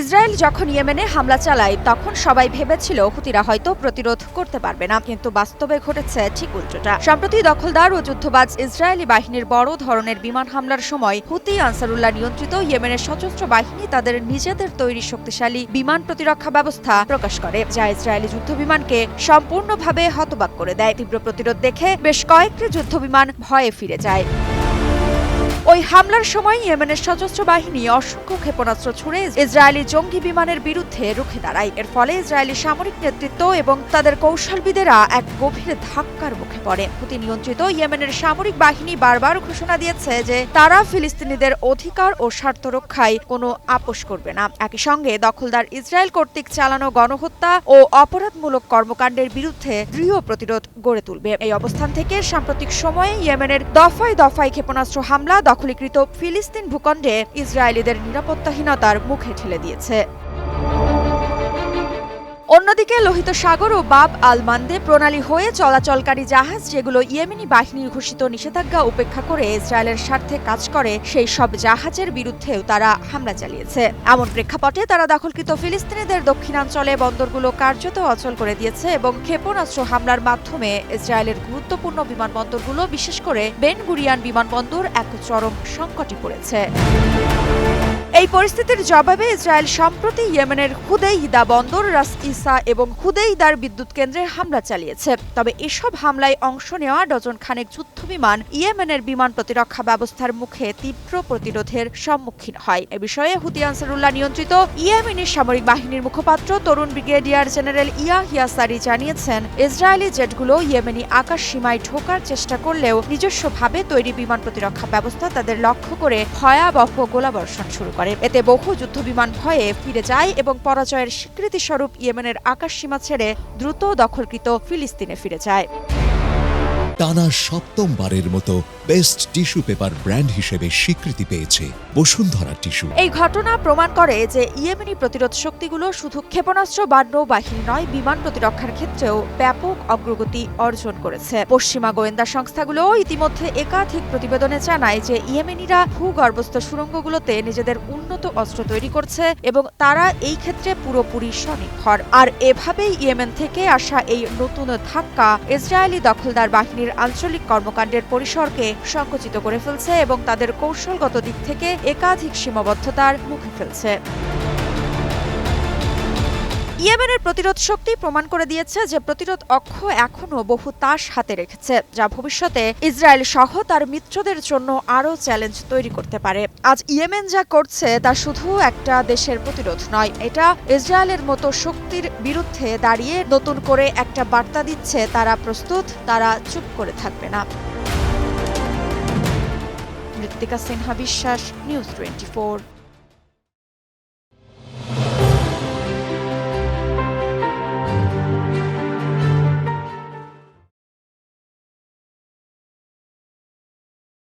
Israel যখন ইয়েমেনে হামলা চালায়, তখন সবাই ভেবেছিল হুতিরা হয়তো প্রতিরোধ করতে পারবে না। কিন্তু বাস্তবে ঘটেছে ঠিক উল্টোটা। সম্প্রতি দখলদার ও যুদ্ধবাজ ইসরায়েলি বাহিনীর বড় ধরনের বিমান হামলার সময় হুতি আনসারুল্লাহ নিয়ন্ত্রিত ইয়েমেনের সশস্ত্র বাহিনী তাদের নিজেদের তৈরি শক্তিশালী বিমান প্রতিরক্ষা ব্যবস্থা প্রকাশ করে, যা ইসরায়েলি যুদ্ধবিমানকে সম্পূর্ণভাবে হতবাক করে দেয়। তীব্র প্রতিরোধ দেখে বেশ কয়েকটি যুদ্ধবিমান ভয়ে ফিরে যায়। ওই হামলার সময় ইয়েমেনের সশস্ত্র বাহিনী অসংখ্য ক্ষেপণাস্ত্র ছুড়ে ইসরায়েলি জঙ্গি বিমানের বিরুদ্ধে রুখে দাঁড়ায়। এর ফলে ইসরায়েলি সামরিক নেতৃত্ব এবং তাদের কৌশলবিদেরা এক গভীর ধাক্কার মুখে পড়ে। হুতি নিয়ন্ত্রিত ইয়েমেনের সামরিক বাহিনী বারবার ঘোষণা দিয়েছে যে তারা ফিলিস্তিনিদের অধিকার ও স্বার্থ রক্ষায় কোনো আপোষ করবে না। একই সঙ্গে দখলদার ইসরায়েল কর্তৃক চালানো গণহত্যা ও অপরাধমূলক কর্মকাণ্ডের বিরুদ্ধে দৃঢ় প্রতিরোধ গড়ে তুলবে। এই অবস্থান থেকে সাম্প্রতিক সময়ে ইয়েমেনের দফায় দফায় ক্ষেপণাস্ত্র হামলা দখলীকৃত ফিলিস্তিন ভূখণ্ডে ইসরায়েলিদের নিরাপত্তাহীনতার মুখে ঠেলে দিয়েছে। অন্যদিকে লোহিত সাগর ও বাব আল মান্দে প্রণালী হয়ে চলাচলকারী জাহাজ যেগুলো ইয়েমেনি বাহিনীর ঘোষিত নিষেধাজ্ঞা উপেক্ষা করে ইসরায়েলের স্বার্থে কাজ করে, সেই সব জাহাজের বিরুদ্ধেও তারা হামলা চালিয়েছে। এমন প্রেক্ষাপটে তারা দখলকৃত ফিলিস্তিনিদের দক্ষিণাঞ্চলে বন্দরগুলো কার্যত অচল করে দিয়েছে এবং ক্ষেপণাস্ত্র হামলার মাধ্যমে ইসরায়েলের গুরুত্বপূর্ণ বিমানবন্দরগুলো, বিশেষ করে বেন গুরিয়ান বিমানবন্দর, এক চরম সংকটে পড়েছে। এই পরিস্থিতির জবাবে ইসরায়েল সম্প্রতি ইয়েমেনের হুদেইদা বন্দর, রাস ইসা এবং হুদেইদার বিদ্যুৎ কেন্দ্রে হামলা চালিয়েছে। তবে এসব হামলায় অংশ নেওয়া ডজন খানেক যুদ্ধ বিমান ইয়েমেনের বিমান প্রতিরক্ষা ব্যবস্থার মুখে তীব্র প্রতিরোধের সম্মুখীন হয়। এ বিষয়ে হুতি আনসারুল্লাহ নিয়ন্ত্রিত ইয়েমেনের সামরিক বাহিনীর মুখপাত্র তরুণ ব্রিগেডিয়ার জেনারেল ইয়াহিয়া সারি জানিয়েছেন, ইসরায়েলি জেটগুলো ইয়েমেনি আকাশ সীমায় ঢোকার চেষ্টা করলেও নিজস্বভাবে তৈরি বিমান প্রতিরক্ষা ব্যবস্থা তাদের লক্ষ্য করে ভয়াবহ গোলাবর্ষণ শুরু করে। এতে বহু যুদ্ধবিমান ভয়ে ফিরে যায় এবং পরাজয়ের স্বীকৃতিস্বরূপ ইয়েমেনের আকাশ সীমা ছেড়ে দ্রুত দখলকৃত ফিলিস্তিনে ফিরে যায়। টানা সপ্তমবারের মতো বেস্ট টিস্যু পেপার ব্র্যান্ড হিসেবে স্বীকৃতি পেয়েছে বসুন্ধরা টিস্যু এই ঘটনা প্রমাণ করে যে ইয়েমেনি প্রতিরোধ শক্তিগুলো শুধু ক্ষেপণাস্ত্র বা নৌবাহিনী নয়, বিমান প্রতিরক্ষার ক্ষেত্রেও ব্যাপক অগ্রগতি অর্জন করেছে। পশ্চিমা গোয়েন্দা সংস্থাগুলো ইতিমধ্যে একাধিক প্রতিবেদনে জানায় যে ইয়েমেনিরা ভূগর্ভস্থ সুড়ঙ্গগুলোতে নিজেদের উন্নত অস্ত্র তৈরি করছে এবং তারা এই ক্ষেত্রে পুরোপুরি স্বনির্ভর। আর এভাবেই ইয়েমেন থেকে আসা এই নতুন ধাক্কা ইসরায়েলি দখলদার বাহিনীর আঞ্চলিক কর্মকাণ্ডের পরিসরকে সংকুচিত করে ফেলছে এবং তাদের কৌশলগত দিক থেকে একাধিক সীমাবদ্ধতার মুখে ফেলছে। ইয়েমেনের প্রতিরোধ শক্তি প্রমাণ করে দিয়েছে যে প্রতিরোধ অক্ষ এখনও বহু তাস হাতে রেখেছে, যা ভবিষ্যতে ইসরায়েল সহ তার মিত্রদের জন্য আরও চ্যালেঞ্জ তৈরি করতে পারে। আজ ইয়েমেন যা করছে তা শুধু একটা দেশের প্রতিরোধ নয়, এটা ইসরায়েলের মতো শক্তির বিরুদ্ধে দাঁড়িয়ে নতুন করে একটা বার্তা দিচ্ছে তারা প্রস্তুত, তারা চুপ করে থাকবে না। মৃত্তিকা সিনহা বিশ্বাস, নিউজ টোয়েন্টি